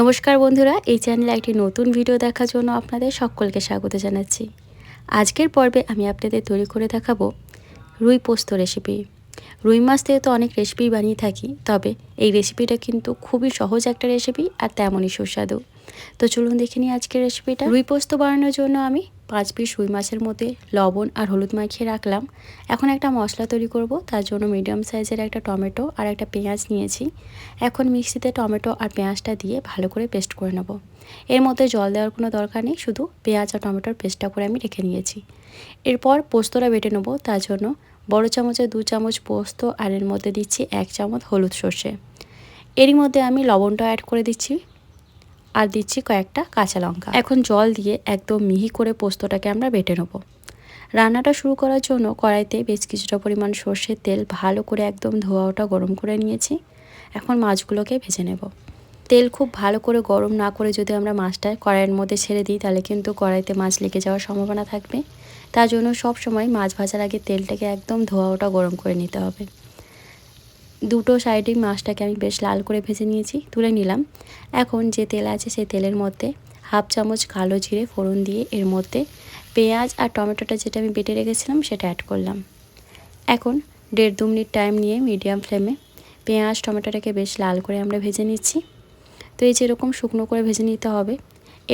নমস্কার বন্ধুরা, এই চ্যানেলে একটি নতুন ভিডিও দেখার জন্য আপনাদের সকলকে স্বাগত জানাচ্ছি। আজকের পর্বে আমি আপনাদের তৈরি করে দেখাবো রুই পোস্ত রেসিপি রুই মাছ দিয়ে তো অনেক রেসিপি বানিয়ে থাকি, তবে এই রেসিপিটা কিন্তু খুবই সহজ একটা রেসিপি আর তেমনই সুস্বাদু। তো চলুন দেখে নিই আজকের রেসিপিটা রুই পোস্ত বানানোর জন্য আমি পাঁচ পিস রুই মাছের মধ্যে লবণ আর হলুদ মাখিয়ে রাখলাম। এখন একটা মশলা তৈরি করব, তার জন্য মিডিয়াম সাইজের একটা টমেটো আর একটা পেঁয়াজ নিয়েছি। এখন মিক্সিতে টমেটো আর পেঁয়াজটা দিয়ে ভালো করে পেস্ট করে নেব। এর মধ্যে জল দেওয়ার কোনো দরকার নেই, শুধু পেঁয়াজ আর টমেটোর পেস্টটা করে আমি রেখে নিয়েছি। এরপর পোস্তটা বেটে নেব, তার জন্য বড় চামচে দু চামচ পোস্ত আর এর মধ্যে দিচ্ছি এক চামচ হলুদ সর্ষে। এরই মধ্যে আমি লবণটা অ্যাড করে দিচ্ছি। আর দিচ্ছি কয়েকটা কাঁচা লঙ্কা। এখন জল দিয়ে একদম মিহি করে পোস্তটাকে আমরা বেটে নেব। রান্নাটা শুরু করার জন্য কড়াইতে বেশ কিছুটা পরিমাণ সর্ষের তেল ভালো করে একদম ধোয়া ওটা গরম করে নিয়েছি। এখন মাছগুলোকে ভেজে নেব। তেল খুব ভালো করে গরম না করে যদি আমরা মাছটা কড়াইয়ের মধ্যে ছেড়ে দিই, তাহলে কিন্তু কড়াইতে মাছ লেগে যাওয়ার সম্ভাবনা থাকবে। তার জন্য সব সময় মাছ ভাজার আগে তেলটাকে একদম ধোয়া ওটা গরম করে নিতে হবে। দুটো সাইডেই মাছটাকে আমি বেশ লাল করে ভেজে নিয়েছি, তুলে নিলাম। এখন যে তেল আছে সেই তেলের মধ্যে হাফ চামচ কালো জিরে ফোড়ন দিয়ে এর মধ্যে পেঁয়াজ আর টমেটোটা যেটা আমি বেটে রেখেছিলাম সেটা অ্যাড করলাম। এখন দেড় দু মিনিট টাইম নিয়ে মিডিয়াম ফ্লেমে পেঁয়াজ, টমেটোটাকে বেশ লাল করে আমরা ভেজে নিচ্ছি। তো এই যেরকম শুকনো করে ভেজে নিতে হবে,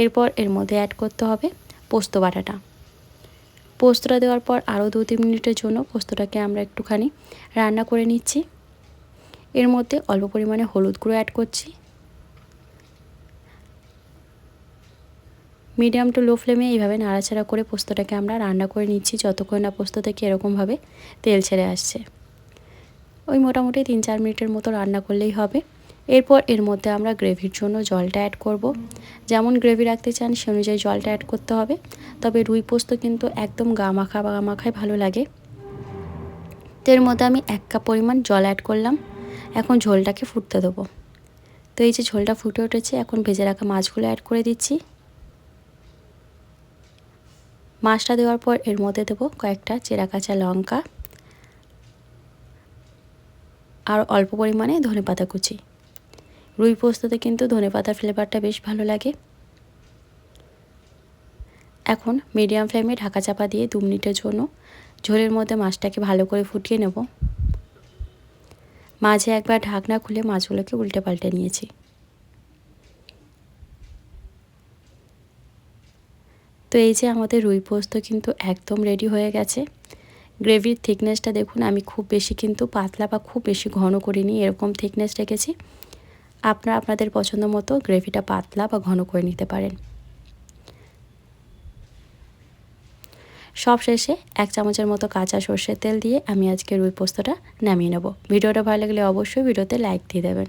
এরপর এর মধ্যে অ্যাড করতে হবে পোস্ত বাটাটা। পোস্তটা দেওয়ার পর আরও দু তিন মিনিটের জন্য পোস্তটাকে আমরা একটুখানি রান্না করে নিচ্ছি। এর মধ্যে অল্প পরিমাণে হলুদ গুঁড়ো অ্যাড করছি। মিডিয়াম টু লো ফ্লেমে এইভাবে নাড়াচাড়া করে পোস্তটাকে আমরা রান্না করে নিচ্ছি, যতক্ষণ না পোস্ত থেকে এরকমভাবে তেল ছেড়ে আসছে। ওই মোটামুটি তিন চার মিনিটের মতো রান্না করলেই হবে। এরপর এর মধ্যে আমরা গ্রেভির জন্য জলটা অ্যাড করব। যেমন গ্রেভি রাখতে চান, সে অনুযায়ী জলটা অ্যাড করতে হবে। তবে রুই পোস্ত কিন্তু একদম গা মাখা বা গা মাখায় ভালো লাগে। তো এর মধ্যে আমি এক কাপ পরিমাণ জল অ্যাড করলাম। এখন ঝোলটাকে ফুটতে দেবো। তো এই যে ঝোলটা ফুটে উঠেছে, এখন ভেজে রাখা মাছগুলো অ্যাড করে দিচ্ছি। মাছটা দেওয়ার পর এর মধ্যে দেবো কয়েকটা চেরা কাঁচা লঙ্কা আর অল্প পরিমাণে ধনে পাতা কুচি। রুই পোস্ততে কিন্তু ধনে পাতার ফ্লেভারটা বেশ ভালো লাগে। এখন মিডিয়াম ফ্লেমে ঢাকা চাপা দিয়ে দু মিনিটের জন্য ঝোলের মধ্যে মাছটাকে ভালো করে ফুটিয়ে নেব। মাঝে একবার ঢাকনা খুলে মাছগুলোকে উল্টে পাল্টে নিয়েছি। তো এই যে আমাদের রুই পোস্ত কিন্তু একদম রেডি হয়ে গেছে। গ্রেভির থিকনেসটা দেখুন, আমি খুব বেশি কিন্তু পাতলা বা খুব বেশি ঘন করিনি, এরকম থিকনেস রেখেছি। আপনারা আপনাদের পছন্দ মতো গ্রেভিটা পাতলা বা ঘন করে নিতে পারেন। সব শেষে এক চামচের মতো কাঁচা সর্ষের তেল দিয়ে আমি আজকে রুই পোস্তটা নামিয়ে নেব। ভিডিওটা ভালো লাগলে অবশ্যই ভিডিওতে লাইক দিয়ে দেবেন।